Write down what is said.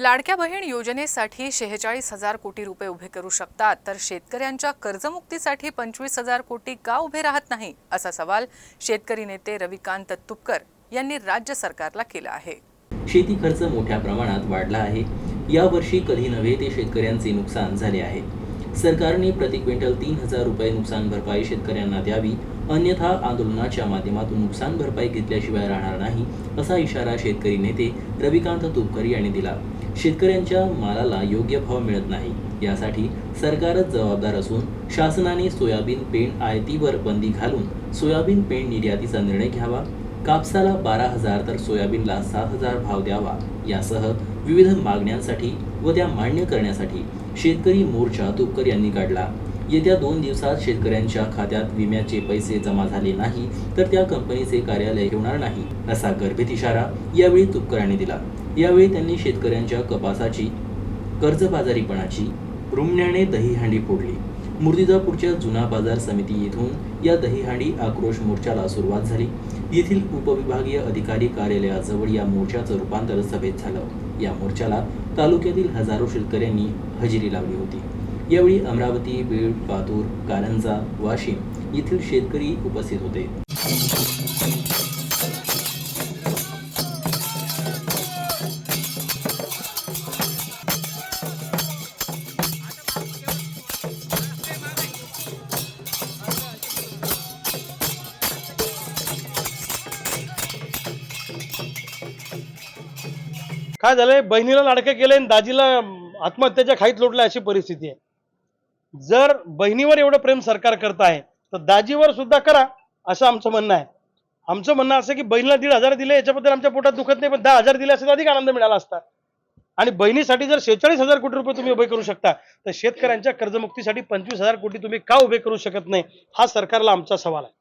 लाडक्या बहीण योजनेसाठी शेहेचाळीस हजार कोटी रुपये उभे करू शकतात. तर शेतकऱ्यांच्या कर्जमुक्तीसाठी पंचवीस हजार कोटी का उभे राहत नाही? असा सवाल शेतकरी नेते रविकांत तुपकर यांनी राज्य सरकारला केला आहे. शेती खर्च मोठ्या प्रमाणात वाढला आहे. यावर्षी कधी नव्हे ते शेतकऱ्यांचे नुकसान झाले आहे. सरकारने प्रति क्विंटल तीन हजार रुपये नुकसान भरपाई शेतकऱ्यांना द्यावी अन्यथा आंदोलनाच्या माध्यमातून नुकसान भरपाई घेतल्याशिवाय राहणार नाही असा इशारा शेतकरी नेते रविकांत तुपकर यांनी दिला. शेतकऱ्यांच्या मालाला योग्य भाव मिळत नाही. यासाठी सरकारच जबाबदार असून शासनाने सोयाबीन पेंड आयातीवर बंदी घालून सोयाबीन पेंड निर्यातीचा निर्णय घ्यावा. कापसाला बारा हजार तर सोयाबीनला सात हजार भाव द्यावा. यासह विविध मागण्यांसाठी व त्या मान्य करण्यासाठी शेतकरी मोर्चा तुपकर यांनी काढला. येत्या दोन दिवसात शेतकऱ्यांच्या खात्यात विम्याचे पैसे जमा झाले नाही तर त्या कंपनीचे कार्यालय ठेवणार नाही असा गर्भित इशारा यावेळी तुपकरांनी दिला. यावेळी त्यांनी शेतकऱ्यांच्या कपासाची कर्जबाजारीपणाची रुमण्याने दहीहांडी फोडली. मूर्तिजापूरच्या जुना बाजार समिती येथून या दहीहांडी आक्रोश मोर्चाला सुरुवात झाली. येथील उपविभागीय अधिकारी कार्यालयाजवळ या मोर्चाचं रूपांतर सभेत झालं. या मोर्चाला तालुक्यातील हजारो शेतकऱ्यांनी हजेरी लावली होती. यावेळी अमरावती बीड पातूर कारंजा वाशिम येथील शेतकरी उपस्थित होते. काय झालंय? बहिणीला लाडकं केलंय आणि दाजीला आत्महत्याच्या खाईत लोटलं अशी परिस्थिती आहे. जर बहिणीवर एवढं प्रेम सरकार करत आहे तर दाजीवर सुद्धा करा असं आमचं म्हणणं आहे. आमचं म्हणणं असं की बहिणीला दीड हजार दिले याच्याबद्दल आमच्या पोटात दुखत नाही पण दहा हजार दिले असेल अधिक आनंद मिळाला असता. आणि बहिणीसाठी जर शेहेचाळीस हजार कोटी रुपये तुम्ही उभे करू शकता तर शेतकऱ्यांच्या कर्जमुक्तीसाठी पंचवीस हजार कोटी तुम्ही का उभे करू शकत नाही हा सरकारला आमचा सवाल आहे.